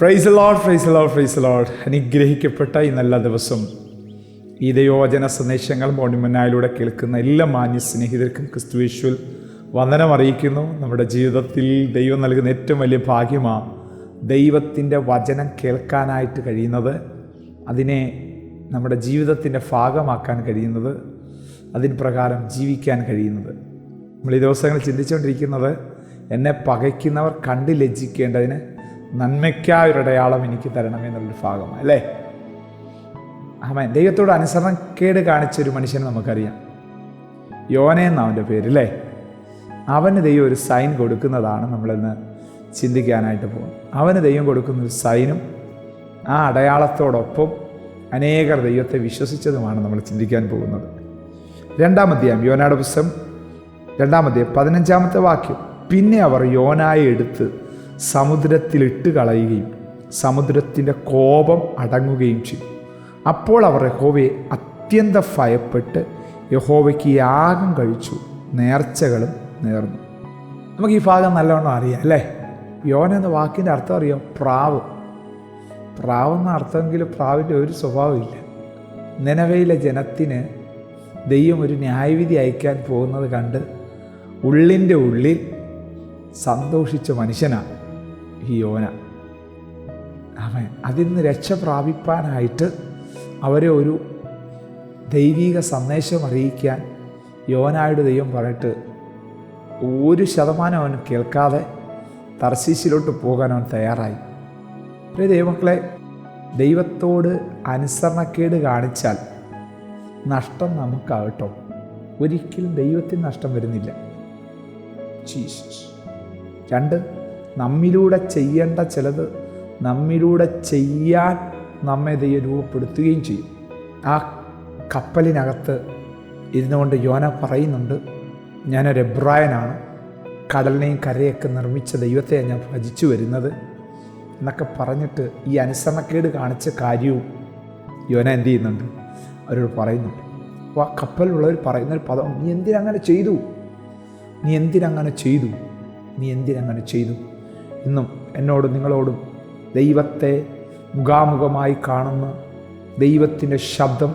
Praise lord praise lord praise lord അനുഗ്രഹിക്കപ്പെട്ട ഈ നല്ല ദിവസം. ഈ ദൈവവചന സന്ദേശങ്ങൾ മോണിമനായിലൂടെ കേൾക്കുന്ന എല്ലാ മാന്യ സ്നേഹിതർക്കും ക്രിസ്തുവേശ്വൽ വന്ദനം അറിയിക്കുന്നു. നമ്മുടെ ജീവിതത്തിൽ ദൈവം നൽകുന്ന ഏറ്റവും വലിയ ഭാഗ്യമാണ് ദൈവത്തിന്റെ വചനം കേൾക്കാനായിട്ട് കഴിയുന്നത്. അതിനെ നമ്മുടെ ജീവിതത്തിന്റെ ഭാഗമാക്കാൻ കഴിയുന്നത്. അതിന് പ്രകാരം ജീവിക്കാൻ കഴിയുന്നത്. നമ്മൾ ഈ ദിവസങ്ങൾ ചിന്തിച്ചുകൊണ്ടിരിക്കുന്നത് എന്നെ പകയ്ക്കുന്നവർ കണ്ട് ലജ്ജിക്കേണ്ടതിന് നന്മയ്ക്കായ ഒരു അടയാളം എനിക്ക് തരണമെന്നുള്ളൊരു ഭാഗമാണ് അല്ലേ? ആമേൻ. ദൈവത്തോട് അനുസരണക്കേട് കാണിച്ച ഒരു മനുഷ്യനെ നമുക്കറിയാം. യോന എന്നവന്റെ പേര് അല്ലേ? അവന് ദൈവം ഒരു സൈൻ കൊടുക്കുന്നതാണ് നമ്മളിന്ന് ചിന്തിക്കാനായിട്ട് പോകും അവന് ദൈവം കൊടുക്കുന്ന ഒരു സൈനും ആ അടയാളത്തോടൊപ്പം അനേകർ ദൈവത്തെ വിശ്വസിച്ചതുമാണ് നമ്മൾ ചിന്തിക്കാൻ പോകുന്നത്. രണ്ടാം അധ്യായം യോനയുടെ പുസ്തകം രണ്ടാം അധ്യായം പതിനഞ്ചാമത്തെ വാക്യം. പിന്നെ അവർ യോനായെ എടുത്ത് സമുദ്രത്തിലിട്ട് കളയുകയും സമുദ്രത്തിന്റെ കോപം അടങ്ങുകയും ചെയ്തു. അപ്പോൾ അവർ യഹോവയെ അത്യന്ത ഭയപ്പെട്ട് യഹോവയ്ക്ക് യാഗം കഴിച്ചു. നേർച്ചകളും നേർന്നു. നമുക്ക് ഈ ഭാഗം നല്ലവണ്ണം അറിയാം അല്ലേ? യോന എന്ന വാക്കിന്റെ അർത്ഥം അറിയാം പ്രാവ്. പ്രാവ് എന്ന അർത്ഥമെങ്കിലും പ്രാവിന്റെ ഒരു സ്വഭാവമില്ല നിലവയിലെ ജനത്തിന് ദൈവം ഒരു ന്യായവിധി അയക്കാൻ പോകുന്നത് കണ്ട് ഉള്ളിന്റെ ഉള്ളിൽ സന്തോഷിച്ച മനുഷ്യനാണ്. ഈ യോന അവൻ അതിൽ നിന്ന് രക്ഷ പ്രാപിപ്പാനായിട്ട് അവരെ ഒരു ദൈവിക സന്ദേശം അറിയിക്കാൻ യോനായുടെ ദൈവം പറഞ്ഞിട്ട് ഒരു ശതമാനം അവൻ കേൾക്കാതെ തർശീശിലോട്ട് പോകാൻ അവൻ തയ്യാറായി. പ്രിയ ദൈവമക്കളെ ദൈവത്തോട് അനുസരണക്കേട് കാണിച്ചാൽ നഷ്ടം നമുക്കാകട്ടോ. ഒരിക്കലും ദൈവത്തിന് നഷ്ടം വരുന്നില്ല. ജീസസ്. രണ്ട് നമ്മിലൂടെ ചെയ്യേണ്ട ചിലത് നമ്മിലൂടെ ചെയ്യാൻ നമ്മെ ദൈവം രൂപപ്പെടുത്തുകയും ചെയ്യും. ആ കപ്പലിനകത്ത് ഇരുന്നുകൊണ്ട് യോന പറയുന്നുണ്ട് ഞാനൊരു എബ്രായനാണ് കടലിനെയും കരയൊക്കെ നിർമ്മിച്ച ദൈവത്തെ ഞാൻ ഭജിച്ചു വരുന്നത് എന്നൊക്കെ പറഞ്ഞിട്ട് ഈ അനുസരണക്കേട് കാണിച്ച കാര്യവും യോന എന്ത് ചെയ്യുന്നുണ്ട്? അവരോട് പറയുന്നുണ്ട്. അപ്പോൾ ആ കപ്പലിലുള്ളവർ പറയുന്നൊരു പദം നീ എന്തിനങ്ങനെ ചെയ്തു? നീ എന്തിനങ്ങനെ ചെയ്തു? നീ എന്തിനങ്ങനെ ചെയ്തു? ഇന്നും എന്നോടും നിങ്ങളോടും ദൈവത്തെ മുഖാമുഖമായി കാണുന്ന ദൈവത്തിന്റെ ശബ്ദം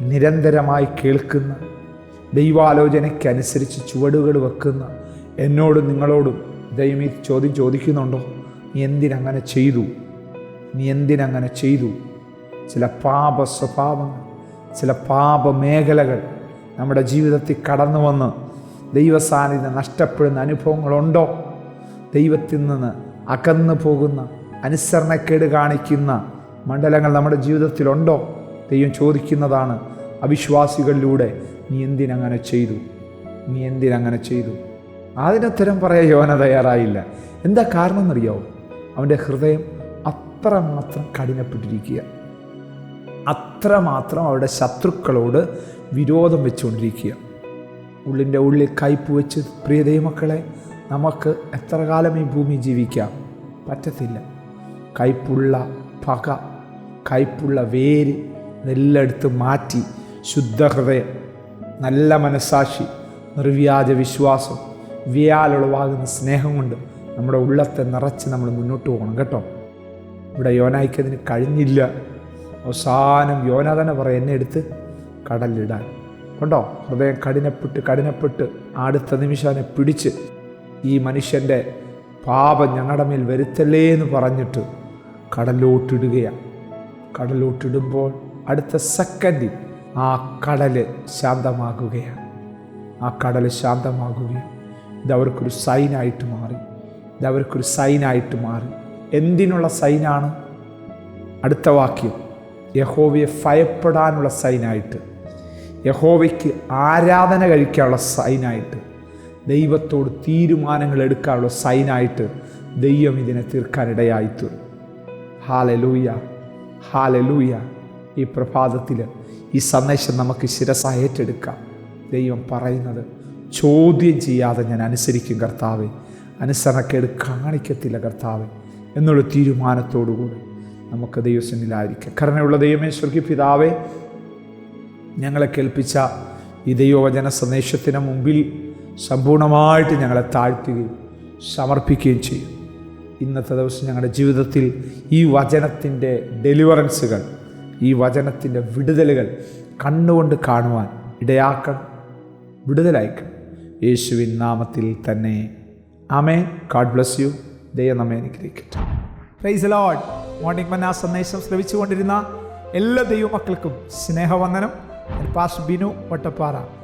നിരന്തരമായി കേൾക്കുന്ന ദൈവാലോചനയ്ക്കനുസരിച്ച് ചുവടുകൾ വെക്കുന്ന എന്നോടും നിങ്ങളോടും ദൈവം ഈ ചോദ്യം ചോദിക്കുന്നുണ്ടോ? നീ എന്തിനങ്ങനെ ചെയ്തു? നീ എന്തിനങ്ങനെ ചെയ്തു? ചില പാപ സ്വഭാവങ്ങൾ ചില പാപ മേഖലകൾ നമ്മുടെ ജീവിതത്തിൽ കടന്നു വന്ന് ദൈവസാന്നിധ്യം നഷ്ടപ്പെടുന്ന അനുഭവങ്ങളുണ്ടോ? ദൈവത്തിൽ നിന്ന് അകന്നു പോകുന്ന അനുസരണക്കേട് കാണിക്കുന്ന മണ്ഡലങ്ങൾ നമ്മുടെ ജീവിതത്തിലുണ്ടോ? ദൈവം ചോദിക്കുന്നതാണ് അവിശ്വാസികളിലൂടെ നീ എന്തിനങ്ങനെ ചെയ്തു? നീ എന്തിനങ്ങനെ ചെയ്തു? അതിനുത്തരം പറയാൻ യോന തയ്യാറായില്ല. എന്താ കാരണം എന്നറിയാവോ അവന്റെ ഹൃദയം അത്രമാത്രം കഠിനപ്പെട്ടിരിക്കുക. അത്രമാത്രം അവരുടെ ശത്രുക്കളോട് വിരോധം വെച്ചുകൊണ്ടിരിക്കുക. ഉള്ളിന്റെ ഉള്ളിൽ കയ്പ് വെച്ച് പ്രിയ ദൈവമക്കളെ നമുക്ക് എത്ര കാലം ഈ ഭൂമി ജീവിക്കാം? പറ്റത്തില്ല. കയ്പുള്ള പക കയ്പുള്ള വേര് നെല്ലെടുത്ത് മാറ്റി ശുദ്ധഹൃദയം നല്ല മനസാക്ഷി നിർവ്യാജ വിശ്വാസം വ്യാലുളവാകുന്ന സ്നേഹം കൊണ്ട് നമ്മുടെ ഉള്ളത്തെ നിറച്ച് നമ്മൾ മുന്നോട്ട് പോകണം കേട്ടോ. ഇവിടെ യോനായിക്കതിന് കഴിഞ്ഞില്ല. അവസാനം യോന തന്നെ പറയും എന്നെ എടുത്ത് കടലിടാൻ കണ്ടോ? ഹൃദയം കഠിനപ്പെട്ട് കഠിനപ്പെട്ട് അടുത്ത നിമിഷം അവനെ പിടിച്ച് ഈ മനുഷ്യന്റെ പാപം ഞങ്ങളുടെ മേൽ വരുത്തല്ലേ എന്ന് പറഞ്ഞിട്ട് കടലോട്ടിടുകയാണ്. കടലോട്ടിടുമ്പോൾ അടുത്ത സെക്കൻഡിൽ ആ കടൽ ശാന്തമാകുകയാണ്. ആ കടൽ ശാന്തമാകുകയും ഇതവർക്കൊരു സൈനായിട്ട് മാറി. ഇതവർക്കൊരു സൈനായിട്ട് മാറി. എന്തിനുള്ള സൈനാണ് അടുത്ത വാക്യം. യഹോവയെ ഭയപ്പെടാനുള്ള സൈനായിട്ട് യഹോവയ്ക്ക് ആരാധന കഴിക്കാനുള്ള സൈനായിട്ട് ദൈവത്തോട് തീരുമാനങ്ങൾ എടുക്കാനുള്ള സൈനായിട്ട് ദൈവം ഇതിനെ തീർക്കാനിടയായിത്തീരും ഹാലലൂയ ഹാലലൂയ. ഈ പ്രഭാതത്തിൽ ഈ സന്ദേശം നമുക്ക് ശിരസ ഏറ്റെടുക്കാം. ദൈവം പറയുന്നത് ചോദ്യം ചെയ്യാതെ ഞാൻ അനുസരിക്കും കർത്താവെ. അനുസരണക്കേട് കാണിക്കത്തില്ല കർത്താവെ. എന്നുള്ള തീരുമാനത്തോടുകൂടി നമുക്ക് ദൈവസന്നിലായിരിക്കാം കരുണയുള്ള ദൈവമേശ്വർക്ക് പിതാവേ ഞങ്ങളെ കേൾപ്പിച്ച ഈ ദൈവവചന സന്ദേശത്തിന് മുമ്പിൽ സമ്പൂർണമായിട്ട് ഞങ്ങളെ താഴ്ത്തുകയും സമർപ്പിക്കുകയും ചെയ്യും. ഇന്നത്തെ ദിവസം ഞങ്ങളുടെ ജീവിതത്തിൽ ഈ വചനത്തിന്റെ ഡെലിവറൻസുകൾ ഈ വചനത്തിന്റെ വിടുതലുകൾ കണ്ണുകൊണ്ട് കാണുവാൻ ഇടയാക്കണം വിടുതലയക്കണം. യേശുവിൻ നാമത്തിൽ തന്നെ. ആമേ ഗാഡ് ബ്ലസ് യു ദൈവം നമ്മെ അനുഗ്രഹിക്കട്ടെ. പ്രൈസ് ലോഡ് മോർണിംഗ് മന്ന സന്ദേശം ശ്രവിച്ചുകൊണ്ടിരുന്ന എല്ലാ ദൈവമക്കൾക്കും സ്നേഹവന്ദനം. പാസ് ബിനു വട്ടപ്പാറ.